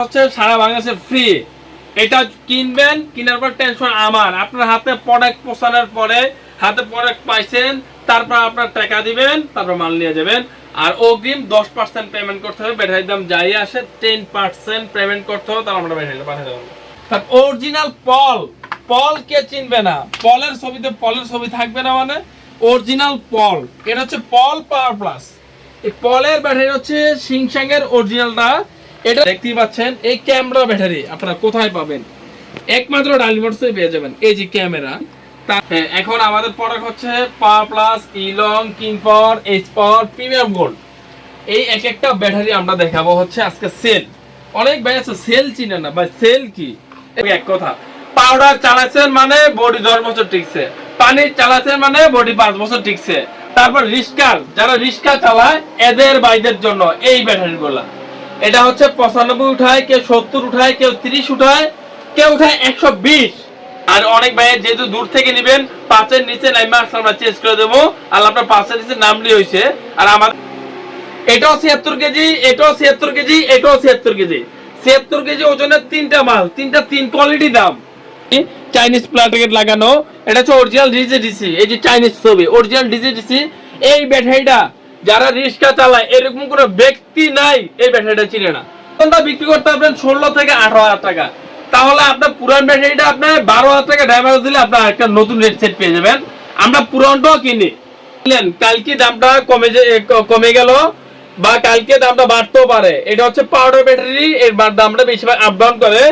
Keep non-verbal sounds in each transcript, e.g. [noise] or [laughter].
হচ্ছে সারা বাংলাদেশে ফ্রি এটা কিনবেন, কেনার পর টেনশন আমার। আপনার হাতে প্রোডাক্ট পৌঁছানোর পরে, হাতে প্রোডাক্ট পাইছেন, তারপর আপনার টাকা দিবেন, তারপর মাল নিয়ে যাবেন। আর অগ্রিম দশ পার্সেন্ট পেমেন্ট করতে হবে। ব্যাটারির দাম যাই আসে টেন পার্সেন্ট পেমেন্ট করতে হবে, তারপর আমরা ব্যাটারিটা পাঠিয়ে দেবো। তার অরিজিনাল পল পল কে চিনবে না? পলের ছবিতে পলের ছবি থাকবে না মানে? অরিজিনাল পল এটা হচ্ছে পল পাওয়ার প্লাস এই পলের ব্যাটারি হচ্ছে সিংসাং এর অরিজিনালটা এটা দেখতেই পাচ্ছেন, এই ক্যামেরা ব্যাটারি আপনারা কোথায় পাবেন? একমাত্র ডালিভার্সে পেয়ে যাবেন। এই যে ক্যামেরা এখন আমাদের প্রোডাক্ট হচ্ছে power plus ইলং king power H power premium gold এই এক একটা ব্যাটারি আমরা দেখাবো হচ্ছে আজকে সেল অনেক ভাই আছে সেল চিনে না, ভাই সেল কি? এক কথা পাউডার চালাচ্ছেন মানে বডি দশ বছর টিকছে। পানি চালাচ্ছেন মানে বডি পাঁচ বছর টিকছে। তারপর রিস্কার, যারা রিস্কা চালায়, এদের বাইদের জন্য এই ব্যাটারি গুলা। এটা হচ্ছে পঁচানব্বই উঠায়, কেউ সত্তর উঠায়, কেউ তিরিশ উঠায়, কেউ উঠায় একশো বিশ। আর অনেক ভাইয়ের যেহেতু দূর থেকে নিবেন, পাঁচের নিচে নাইমা আসলে আমরা চেঞ্জ করে দেবো। আর আপনার পাঁচের নিচে নামলি হয়েছে। আর আমার এটাও ছিয়াত্তর কেজি, এটাও ছিয়াত্তর কেজি, এটাও ছিয়াত্তর কেজি। ছিয়াত্তর কেজি ওজনের তিনটা মাল, তিনটা তিন কোয়ালিটি দাম। চাইনিজ প্লাস্টিকের লাগানো, এটা হচ্ছে অরিজিনাল ডিজে ডিসি এই যে চাইনিজ ছবি অরিজিনাল ডিজে ডিসি এই ব্যাটারিটা যারা রিক্সা চালায়, এরকম কোনো ব্যক্তি নাই এই ব্যাটারিটা চিনে না। কোনটা বিক্রি করতে পারবেন ষোলো থেকে আঠারো হাজার টাকা। তাহলে আপনার পুরান ব্যাটারিটা আপনার বারো হাজার টাকা ড্রাইভার দিলে আপনার একটা নতুন রেট সেট পেয়ে যাবেন। আমরা পুরানটাও কিনি। বুঝলেন? কালকে দামটা কমে কমে গেল বা কালকে দামটা বাড়তেও পারে। এটা হচ্ছে পাউডার ব্যাটারি এর দামটা বেশিরভাগ আপ ডাউন করে।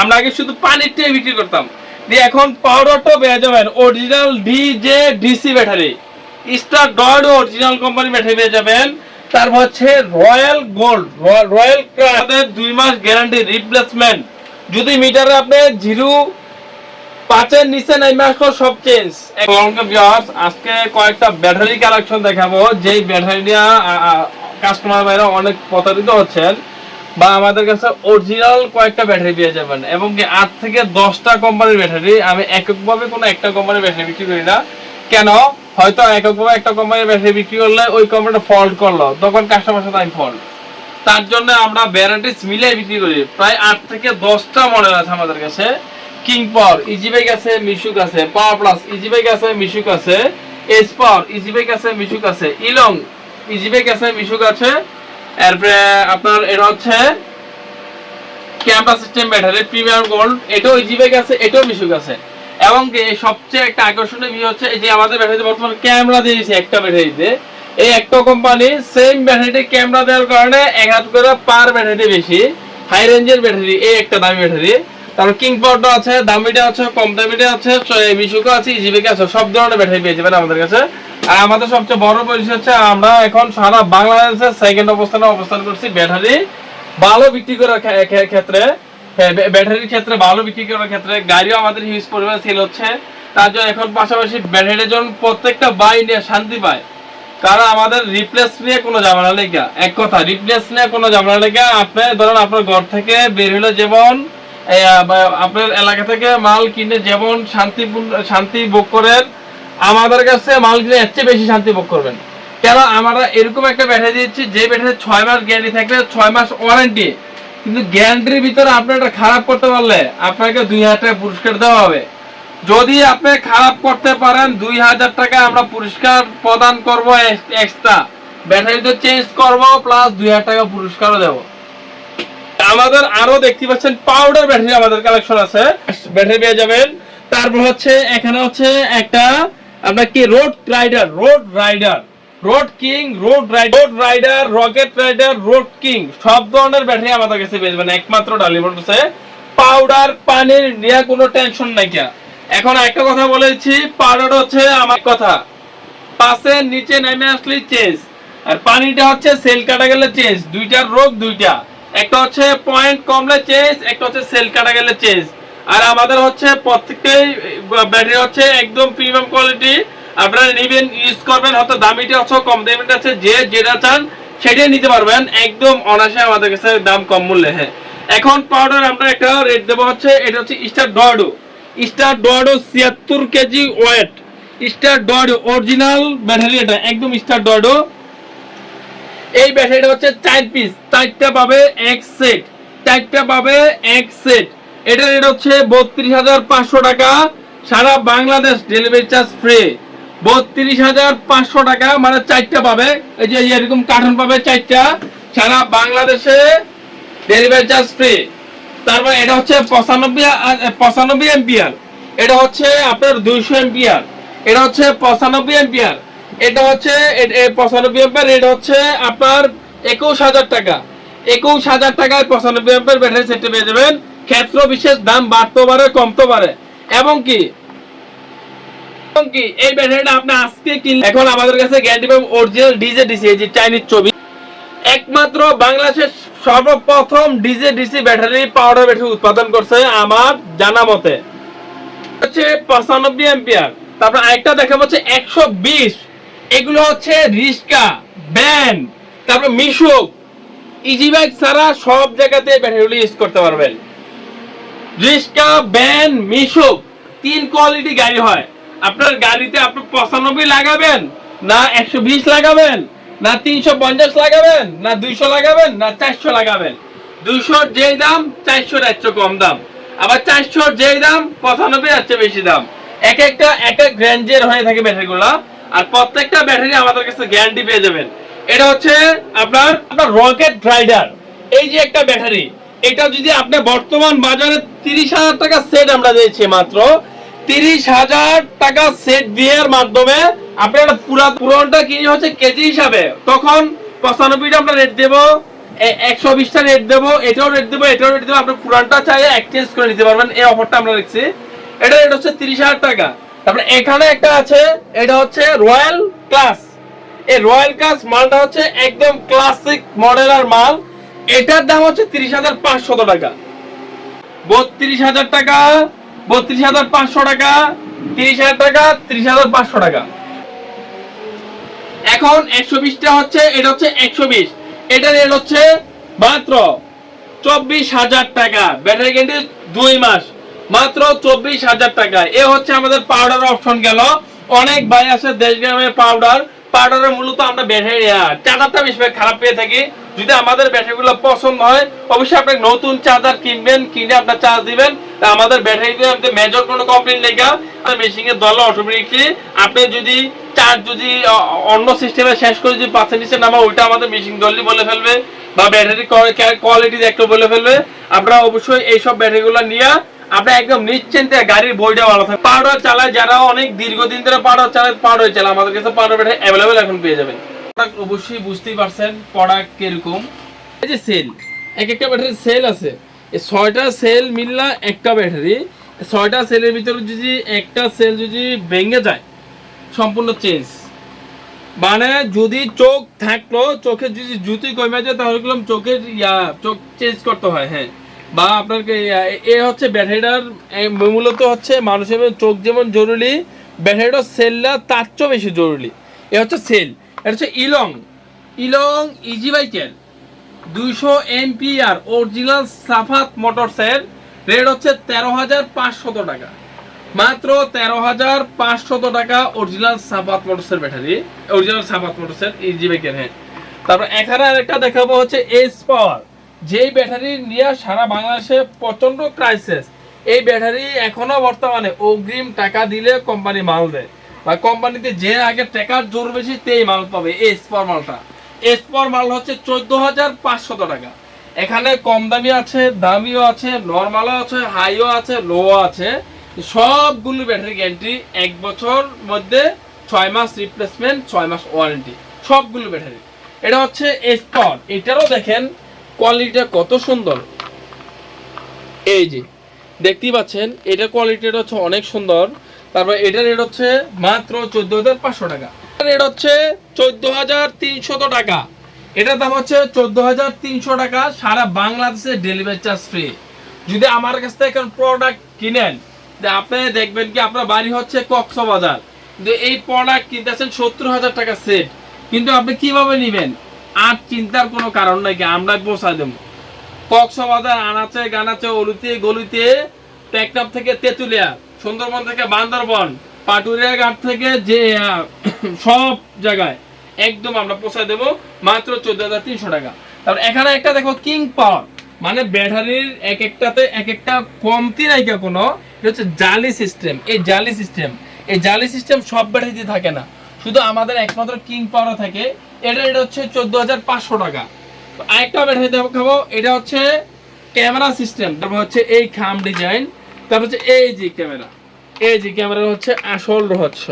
আমরা আগে শুধু পানির টেয়ে বিক্রি করতাম। দিয়ে এখন পাউডারটাও পেয়ে যাবেন original DJ DC battery star ডয়েড original company battery পেয়ে যাবেন তারপর হচ্ছে রয়্যাল গোল্ড রয়্যাল আমাদের দুই মাস গ্যারান্টি রিপ্লেসমেন্ট যদি মিটারে আপনি জিরো, পাঁচের নিচে নেমে আসলো সব চেঞ্জ আজকে কয়েকটা ব্যাটারি কালেকশন দেখাবো। যেই ব্যাটারি নিয়ে কাস্টমার ভাইরা অনেক প্রতারিত হচ্ছেন, বা আমাদের কাছে অরিজিনাল কয়েকটা ব্যাটারি পেয়ে যাবেন। এবং কি আট থেকে দশটা কোম্পানির ব্যাটারি আমি এককভাবে কোনো একটা কোম্পানির ব্যাটারি বিক্রি করি না। কেন? হয়তো এককভাবে একটা কোম্পানির ব্যাটারি বিক্রি করলে ওই কোম্পানিটা ফল্ট করল। তখন কাস্টমার সাথে আমি ফল্ট তার জন্য আমরা ভ্যারাইটিস মিলে বিক্রি করি। প্রায় আট থেকে দশটা মডেল আছে আমাদের কাছে। কিং পাওয়ার ইজিবাইক আছে মিশুক আছে পাওয়ার প্লাস ইজিবাইক আছে মিশুক আছে এস পাওয়ার ইজিবাইক আছে মিশুক আছে ইলং ইজিবাইক আছে মিশুক আছে। এরপরে আপনার এটা হচ্ছে camera system battery premium gold এটাও ইজিবাইক আছে, এটাও মিশুক আছে। এবং সবচেয়ে একটা আকর্ষণীয় বিষয় হচ্ছে এই যে আমাদের ব্যাটারিতে বর্তমানে ক্যামেরা দিয়েছে একটা ব্যাটারিতে এই একটা কোম্পানি সেম ব্যাটারিতে ক্যামেরা দেওয়ার কারণে এক হাত করে পার ব্যাটারি বেশি হাই রেঞ্জের ব্যাটারি এই একটা দামি ব্যাটারি তারপর কিং পাওয়ারটা আছে, দামিটা আছে, কম দামিটা আছে মিশুকো আছে ইজিবিকে আছে, সব ধরনের ব্যাটারি পেয়ে যাবেন আমাদের কাছে। আর আমাদের সবচেয়ে বড় পরিচয় হচ্ছে আমরা এখন সারা বাংলাদেশের সেকেন্ড অবস্থানে অবস্থান করছি ব্যাটারি ভালো বিক্রি করার ক্ষে- ক্ষে- ক্ষেত্রে। ব্যাটারির ক্ষেত্রে ভালো বিক্রি করার ক্ষেত্রে গাড়িও আমাদের হিউজ পরিমাণে সেল হচ্ছে। তার জন্য এখন পাশাপাশি ব্যাটারির জন্য প্রত্যেকটা বাই নিয়ে শান্তি পায়, কারণ আমাদের রিপ্লেস নিয়ে কোনো ঝামেলা নেই গা। এক কথা রিপ্লেস নিয়ে কোনো ঝামেলা নেই আপনি ধরুন আপনার ঘর থেকে বের হলে যেমন আপনার এলাকা থেকে মাল কিনে যেমন শান্তিপূর্ণ, শান্তি ভোগ করেন, আমাদের কাছে মাল কিনে এর চেয়ে বেশি শান্তি ভোগ করবেন। কেন? আমরা এরকম একটা ব্যাটারি দিচ্ছি যে ব্যাটারি ছয় মাস গ্যারান্টি থাকলে ছয় মাস ওয়ারেন্টি কিন্তু গ্যারান্টির ভিতরে আপনি এটা খারাপ করতে পারলে আপনাকে দুই হাজার টাকা পুরস্কার দেওয়া হবে। যদি আপনি খারাপ করতে পারেন, দুই হাজার টাকা আমরা পুরস্কার প্রদান করব এক্সট্রা ব্যাটারি তো চেঞ্জ করব প্লাস দুই হাজার টাকা পুরস্কারও দেব। আমাদের আরও দেখতে পাচ্ছেন পাউডার ব্যাটারি আমাদের কালেকশন আছে। ব্যাটারি পেয়ে যাবেন। তারপর হচ্ছে, এখানে হচ্ছে একটা আপনার কি road rider road rider road king road rider road rider rocket rider road king সব ধরনের ব্যাটারি আমাদের কাছে পেয়ে যাবেন। একমাত্র আছে। পাউডার পানির নিয়ে কোনো টেনশন নাই কিয়া এখন একটা কথা বলেছি পাউডার হচ্ছে আমার কথা। পাশের নিচে নেমে আসলে চেঞ্জ আর পানিটা হচ্ছে সেল কাটা গেলে চেঞ্জ দুইটার রোগ দুইটা। একটা হচ্ছে পয়েন্ট কমলে চেঞ্জ একটা হচ্ছে সেল কাটা গেলে চেঞ্জ আর আমাদের হচ্ছে প্রত্যেকটাই ব্যাটারি হচ্ছে একদম প্রিমিয়াম কোয়ালিটি আপনারা নেবেন ইউজ করবেন, হয়তো দামিটা হচ্ছে কম দামিটা আছে যে যেটা চান সেটাই নিতে পারবেন, একদম অনায়াসে আমাদের কাছে দাম কম মূল্যে হ্যাঁ। এখন পাউডার আমরা একটা রেট দেবো হচ্ছে, এটা হচ্ছে স্টার ডয়েডো স্টার ডয়েডো ছিয়াত্তর কেজি ওয়েট স্টার ডয়েডো অরিজিনাল ব্যাটারি এটা, একদম স্টার ডয়েডো এই ব্যাটারিটা হচ্ছে চার পিস চারটা পাবে এক সেট চারটা পাবে এক সেট এটা রেট হচ্ছে বত্রিশ হাজার পাঁচশো টাকা, সারা বাংলাদেশ ডেলিভারি চার্জ ফ্রি বত্রিশ হাজার পাঁচশো টাকা মানে চারটা পাবে। এই যে এরকম কার্টুন পাবে চারটা। সারা বাংলাদেশে ডেলিভারি চার্জ ফ্রি তারপর এটা হচ্ছে পঁচানব্বই পঁচানব্বই এম্পিয়ার এটা হচ্ছে আপনার দুইশো এম্পিয়ার এটা হচ্ছে পঁচানব্বই এম্পিয়ার এটা হচ্ছে পঁচানব্বই এম্পিয়ার এটা হচ্ছে আপনার একুশ হাজার টাকা। একুশ হাজার টাকায় পঁচানব্বই এম্পিয়ার ব্যাটারি সেটে পেয়ে যাবেন। ক্ষেত্র বিশেষ দাম বাড়তে পারে কমতে পারে। এবং কি? কি, এই ব্যাটারিটা আপনি আজকে কিনলে এখন আমাদের কাছে গ্যারান্টি পাবেন অরিজিনাল ডিজে ডিসি এই যে চাইনিজ ছবি। একমাত্র বাংলাদেশের সর্বপ্রথম DJ DC battery powder battery উৎপাদন করছে আমার জানা মতে। হচ্ছে পঁচানব্বই এম্পিয়ার তারপর আরেকটা দেখা হচ্ছে একশো বিশ। এগুলো হচ্ছে রিস্কা, ব্যান, তারপর মিশুক ইজি বাইক ছাড়া সব জায়গাতে ব্যাটারিগুলো ইউজ করতে পারবেন। রিস্কা, ব্যান মিশুক তিন কোয়ালিটি গাড়ি হয়। আপনার গাড়িতে আপনি পঁচানব্বই লাগাবেন, না একশো বিশ লাগাবেন, না তিনশো পঞ্চাশ লাগাবেন, না দুইশো লাগাবেন, না চারশো লাগাবেন। দুইশোর যেই দাম, চারশোর এর চেয়ে কম দাম। আবার চারশোর যেই দাম, পঁচানব্বই চেয়ে বেশি দাম। এক একটা, এক এক রেঞ্জের হয়ে থাকে ব্যাটারিগুলো আর প্রত্যেকটা ব্যাটারি আমাদের কাছে গ্যারান্টি পেয়ে যাবেন। এটা হচ্ছে আপনার আপনার রকেট রাইডার এই যে একটা ব্যাটারি এটা যদি আপনি বর্তমান বাজারে তিরিশ হাজার টাকা সেট আমরা দিয়েছি মাত্র তিরিশ হাজার টাকা সেট দেওয়ার মাধ্যমে আপনি একটা পুরা পুরনটা কিনে হচ্ছে কেজি হিসাবে। তখন পঁচানব্বইটা আমরা রেট দেবো একশো বিশটা রেট দেবো, এটাও রেট দেবো, এটাও রেট দেবো। আপনার পুরানটা চাইলে এক্সচেঞ্জ করে নিতে পারবেন। এই অফারটা আমরা রেখেছি। এটা রেট হচ্ছে তিরিশ হাজার টাকা। তারপরে এখানে একটা আছে, এটা হচ্ছে রয়্যাল ক্লাস এই রয়্যাল ক্লাস মালটা হচ্ছে একদম ক্লাসিক মডেলের মাল। এটার দাম হচ্ছে তিরিশ হাজার পাঁচশত টাকা। বত্রিশ হাজার টাকা বত্রিশ হাজার পাঁচশো টাকা, তিরিশ হাজার টাকা, তিরিশ হাজার পাঁচশো টাকা। এখন একশো বিশটা হচ্ছে, এটা হচ্ছে একশো বিশ। এটা রেট হচ্ছে মাত্র চব্বিশ হাজার টাকা। ব্যাটারি কিন্তু দুই মাস। মাত্র চব্বিশ হাজার টাকা। এ হচ্ছে আমাদের পাউডার অপশন গেল। অনেক ভাই আছে দেশ গ্রামে পাউডার পাউডারের মূলত আমরা ব্যাটারি চার্জারটা বেশি খারাপ পেয়ে থাকি। যদি আমাদের ব্যাটারিগুলো পছন্দ হয়, অবশ্যই আপনি নতুন চার্জার কিনবেন, কিনে আপনার চার্জ দিবেন। আমাদের ব্যাটারিতে মেজর কোনো কমপ্লেন লেখা মেশিং এর দল অটোমেটিকলি আপনি যদি চার্জ যদি অন্য সিস্টেমে শেষ করে যদি নিচে নামা ওইটা আমাদের মেশিন দলই বলে ফেলবে বা ব্যাটারি কোয়ালিটি একটু বলে ফেলবে। আমরা অবশ্যই এইসব ব্যাটারিগুলো নিয়ে আমরা একদম নিশ্চিন্তে গাড়ির বইটা ভালো থাকে পাউডার চালায় যারা অনেক দীর্ঘদিন ধরে পাউডার চালায় পাউডার চালায় আমাদের কাছে পাউডার ব্যাটারি অ্যাভেলেবেল এখন পেয়ে যাবেন। প্রোডাক্ট অবশ্যই বুঝতেই পারছেন প্রোডাক্ট কীরকম। এই যে সেল এক একটা ব্যাটারি সেল আছে। ছয়টা সেল মিললা একটা ব্যাটারি ছয়টা সেলের ভিতরে যদি একটা সেল যদি ভেঙে যায়, সম্পূর্ণ চেঞ্জ মানে যদি চোখ থাকল, চোখে যদি জুতি কমে যায়, তাহলে গেলাম চোখের ইয়া, চোখ চেঞ্জ করতে হয় হ্যাঁ। বা আপনার এ- হচ্ছে ব্যাটারিটার মূলত হচ্ছে মানুষের চোখ যেমন জরুরি ব্যাটারিটার সেলটা তার চেয়েও বেশি জরুরি। এ হচ্ছে সেল এটা হচ্ছে ইলং। ইলং ইজি বাইকের দুইশো এমপিআর অরিজিনাল সাফাত মোটরসের রেট হচ্ছে তেরো হাজার পাঁচশত টাকা। মাত্র তেরো হাজার পাঁচশত টাকা original Safat মোটরসের battery, original Safat মোটরসের easy বাইকের হ্যাঁ। তারপর এখানে আরেকটা দেখাবো হচ্ছে এস পাওয়ার যেই ব্যাটারি নিয়ে সারা বাংলাদেশে প্রচণ্ড ক্রাইসিস এই ব্যাটারি এখনও বর্তমানে অগ্রিম টাকা দিলে কোম্পানি মাল দেয়। বা কোম্পানিতে যে আগে টাকার জোর বেশি, তেই মাল পাবে, এই স্পার মালটা। স্পার মাল হচ্ছে চোদ্দ হাজার পাঁচশত টাকা। এখানে কম দামি আছে, দামিও আছে, নর্মালও আছে, হাইও আছে লো আছে। সবগুলো ব্যাটারি গ্যারান্টি, এক বছর মধ্যে ছয় মাস রিপ্লেসমেন্ট ছয় মাস ওয়ারেন্টি সবগুলো ব্যাটারি। এটা হচ্ছে স্পট এটারও দেখেন কোয়ালিটিটা কত সুন্দর। এই যে, দেখতেই পাচ্ছেন, এটা কোয়ালিটিটা হচ্ছে অনেক সুন্দর। তারপর এটা রেট হচ্ছে মাত্র চোদ্দ হাজার পাঁচশো টাকা। রেট হচ্ছে চোদ্দ হাজার তিনশত টাকা। এটার দাম হচ্ছে চোদ্দ হাজার তিনশো টাকা সারা বাংলাদেশে ডেলিভারি চার্জ ফ্রি যদি আমার কাছ থেকে এখন প্রোডাক্ট কিনেন আপনি দেখবেন কি আপনার বাড়ি হচ্ছে কক্সবাজার। যে এই প্রোডাক্ট কিনতেছেন সত্তর হাজার টাকা সেট কিন্তু আপনি কীভাবে নেবেন? আর চিন্তার কোনো কারণ নাই কি, আমরা পৌঁছায় দেবো। কক্সবাজার, আনাচে, গানাচে, অলিতে, গলিতে, টেকনাফ থেকে তেঁতুলিয়া। সুন্দরবন থেকে বান্দরবন, পাটুরিয়া ঘাট থেকে যে [coughs] সব জায়গায় একদম আমরা পৌঁছায় দেবো মাত্র চোদ্দ হাজার তিনশো টাকা। তারপর এখানে একটা দেখো কিং পাওয়ার মানে ব্যাটারির এক একটাতে এক একটা কমতি নাই কোনো, এটা হচ্ছে জালি সিস্টেম। এই জালি সিস্টেম, এই জালি সিস্টেম সব ব্যাটারিতে থাকে না। শুধু আমাদের একমাত্র কিং পাওয়ার থাকে, এটা এটা হচ্ছে চোদ্দ হাজার পাঁচশো টাকা। আরেকটা ব্যাটারি দেখাবো, এটা হচ্ছে ক্যামেরা সিস্টেম, তারপর হচ্ছে এই খাম ডিজাইন। তারপর হচ্ছে এই যে ক্যামেরা, এই যে ক্যামেরা হচ্ছে আসল রহস্য।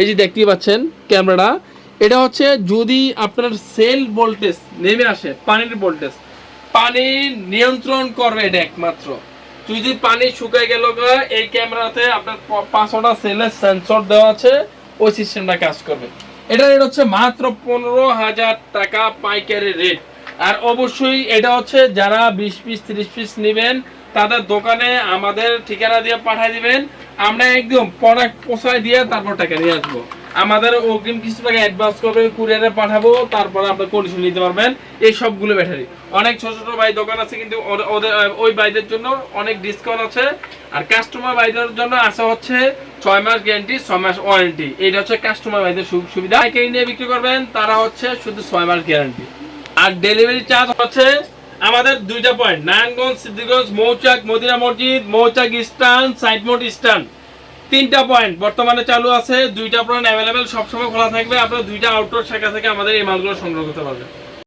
এই যে দেখতেই পাচ্ছেন ক্যামেরাটা, এটা হচ্ছে যদি আপনার সেল ভোল্টেজ নেমে আসে, পানির ভোল্টেজ, পানি নিয়ন্ত্রণ করবে এটা একমাত্র। যদি পানি শুকিয়ে গেল এই ক্যামেরাতে আপনার পাঁচশোটা সেলের সেন্সর দেওয়া আছে, ওই সিস্টেমটা কাজ করবে। এটা রেট হচ্ছে মাত্র পনেরো হাজার টাকা পাইকারি রেট আর অবশ্যই এটা হচ্ছে যারা বিশ পিস তিরিশ পিস নেবেন তাদের দোকানে আমাদের ঠিকানা দিয়ে পাঠিয়ে দিবেন। আমরা একদম প্রোডাক্ট পোষায় দিয়ে তারপর টাকা নিয়ে আসব। আমাদের অগ্রিম কিছু টাকা অ্যাডভান্স করবে কুরিয়ারে পাঠাবো, তারপরে আপনার কন্ডিশন নিতে পারবেন। এই সবগুলো ব্যাটারি অনেক ছোট ছোট ভাই দোকান আছে, কিন্তু ওদের- ওই ভাইদের জন্য অনেক ডিসকাউন্ট আছে। আর কাস্টমার ভাইদের জন্য আছে হচ্ছে ছয় মাস গ্যারান্টি ছয় মাস ওয়ারেন্টি এটা হচ্ছে কাস্টমার ভাইদের সুবিধা। নিয়ে বিক্রি করবেন, তারা হচ্ছে শুধু ছয় মাস গ্যারান্টি আর ডেলিভারি চার্জ হচ্ছে আমাদের দুইটা পয়েন্ট নারায়ণগঞ্জ, সিদ্ধিগঞ্জ, মৌচাক, মদিনা মসজিদ, মৌচাক স্টান সাইড মোড স্টান তিনটা পয়েন্ট বর্তমানে চালু আছে, দুইটা পয়েন্ট অ্যাভেলেবেল সবসময় খোলা থাকবে, আপনার দুইটা আউটডোর শাখা থেকে আমাদের এই মালগুলো সংগ্রহ করতে পারবেন।